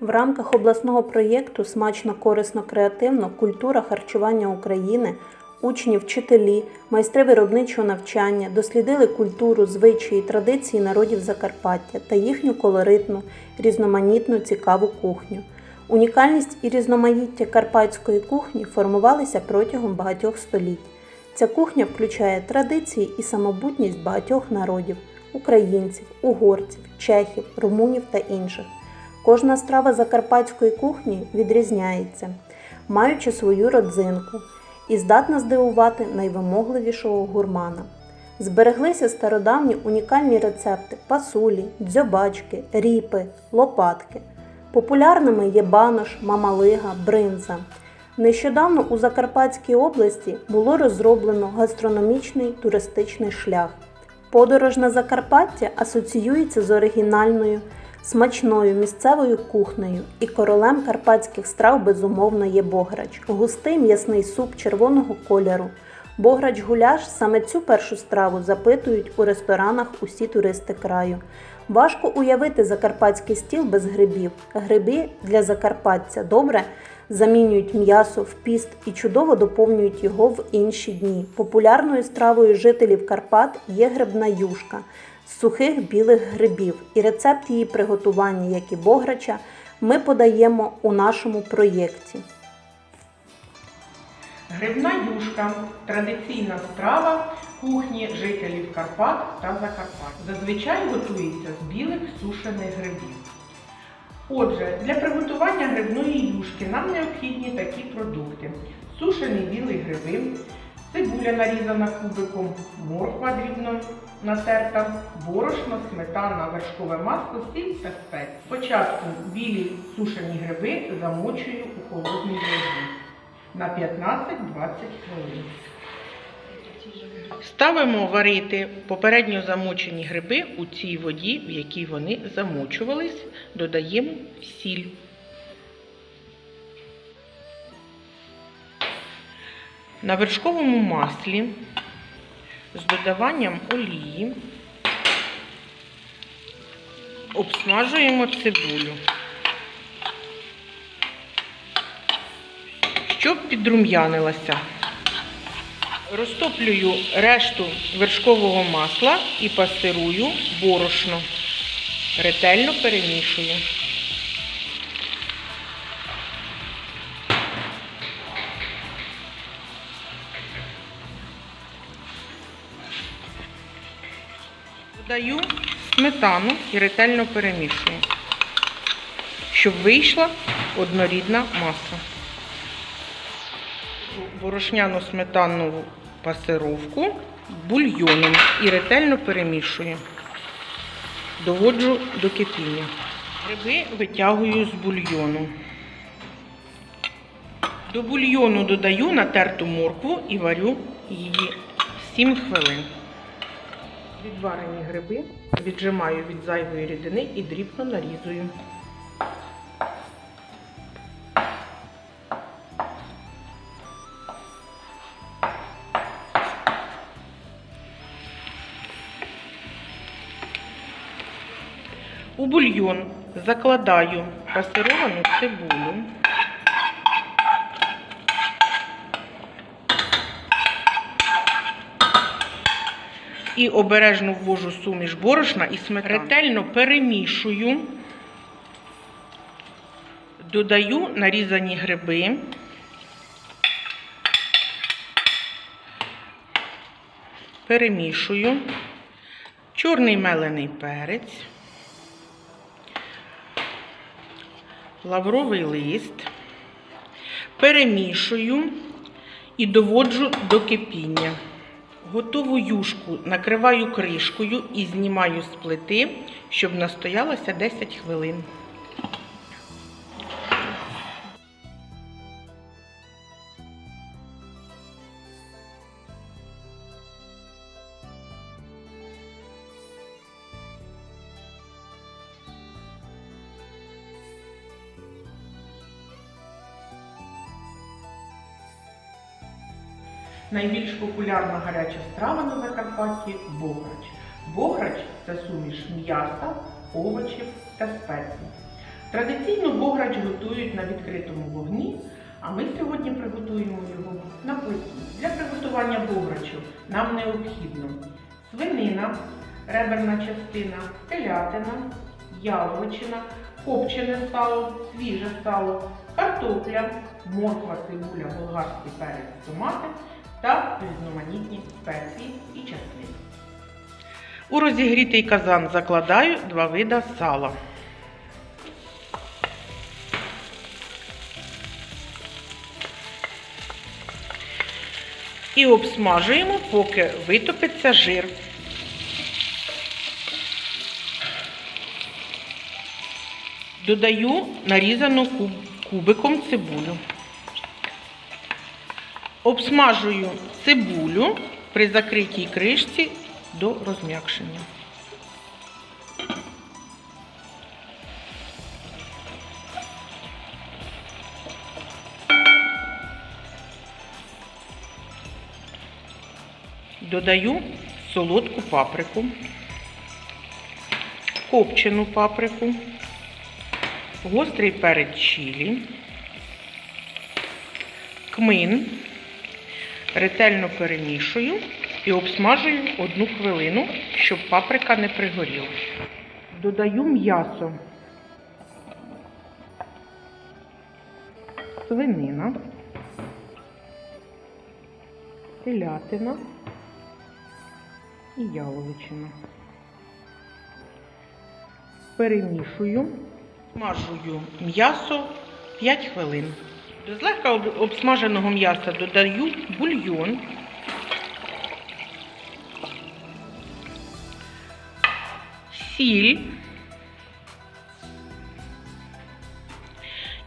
В рамках обласного проєкту Смачно, корисно, креативно культура харчування України учні, вчителі, майстри виробничого навчання дослідили культуру, звичаї, традиції народів Закарпаття та їхню колоритну, різноманітну, цікаву кухню. Унікальність і різноманіття карпатської кухні формувалися протягом багатьох століть. Ця кухня включає традиції і самобутність багатьох народів українців, угорців, чехів, румунів та інших. Кожна страва закарпатської кухні відрізняється, маючи свою родзинку і здатна здивувати найвимогливішого гурмана. Збереглися стародавні унікальні рецепти пасулі, дзьобачки, ріпи, лопатки. Популярними є банош, мамалига, бринза. Нещодавно у Закарпатській області було розроблено гастрономічний туристичний шлях. Подорож на Закарпаття асоціюється з оригінальною, смачною місцевою кухнею, і королем карпатських страв безумовно є бограч, густий м'ясний суп червоного кольору. Бограч гуляш саме цю першу страву запитують у ресторанах усі туристи краю. Важко уявити закарпатський стіл без грибів. Гриби для закарпатця добре замінюють м'ясо в піст і чудово доповнюють його в інші дні. Популярною стравою жителів Карпат є грибна юшка сухих білих грибів, і рецепт її приготування, як і бограча, ми подаємо у нашому проєкті. Грибна юшка традиційна страва кухні жителів Карпат та Закарпаття. Зазвичай готується з білих сушених грибів. Отже, для приготування грибної юшки нам необхідні такі продукти: сушені білі гриби, цибуля нарізана кубиком, морква дрібно натерта, борошно, сметана, вершкове масло, сіль та спеції. Спочатку білі сушені гриби замочую у холодній воді на 15-20 хвилин. Ставимо варити попередньо замочені гриби у цій воді, в якій вони замочувались. Додаємо сіль. На вершковому маслі з додаванням олії обсмажуємо цибулю. щоб підрум'янилася. Розтоплюю решту вершкового масла і пасирую борошно. Ретельно перемішую. Додаю сметану і ретельно перемішую, щоб вийшла однорідна маса борошняну сметанну пасировку бульйоном і ретельно перемішую. Доводжу до кипіння. Гриби витягую з бульйону. До бульйону додаю натерту моркву і варю її 7 хвилин. Відварені гриби віджимаю від зайвої рідини і дрібно нарізую. У бульйон закладаю пасировану цибулю. І обережно ввожу суміш борошна і сметани. Ретельно перемішую, додаю нарізані гриби. Перемішую чорний мелений перець. лавровий лист, перемішую і доводжу до кипіння. Готову юшку накриваю кришкою і знімаю з плити, щоб настоялося 10 хвилин. Найбільш популярна гаряча страва на Закарпатті бограч. Бограч це суміш м'яса, овочів та спецій. Традиційно бограч готують на відкритому вогні, а ми сьогодні приготуємо його на плиті. Для приготування бограчу нам необхідно свинина, реберна частина, телятина, яловичина, копчене сало, свіже сало, картопля, морква, цибуля, болгарський перець, томати та різноманітні спеції і часник. У розігрітий казан закладаю два вида сала. І обсмажуємо, поки витопиться жир. Додаю нарізану кубиком цибулю. Обсмажую цибулю при закритій кришці до розм'якшення. Додаю солодку паприку, копчену паприку, гострий перець чилі, кмин, ретельно перемішую і обсмажую одну хвилину, щоб паприка не пригоріла. Додаю м'ясо, свинина, телятина і яловичина. Перемішую, смажую м'ясо 5 хвилин. До злегка обсмаженого м'яса додаю бульйон. Сіль.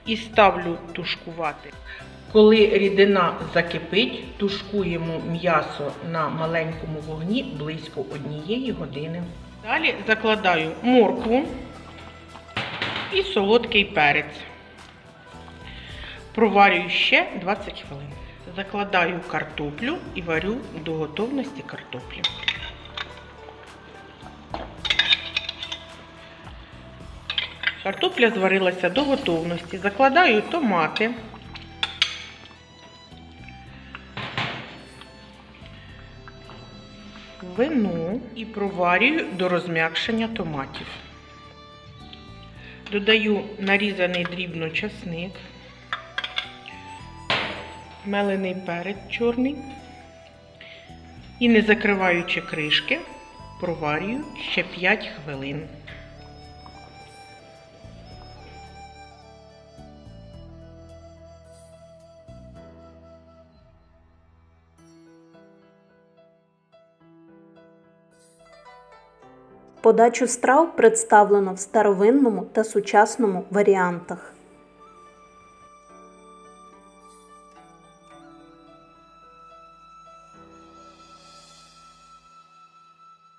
І ставлю тушкувати. Коли рідина закипить, тушкуємо м'ясо на маленькому вогні близько однієї години. Далі закладаю моркву і солодкий перець. Проварюю ще 20 хвилин. Закладаю картоплю і варю до готовності картоплі. Картопля зварилася до готовності. Закладаю томати. Вино і проварюю до розм'якшення томатів. Додаю нарізаний дрібно часник, мелений перець чорний і, не закриваючи кришки, проварюю ще 5 хвилин. Подачу страв представлено в старовинному та сучасному варіантах.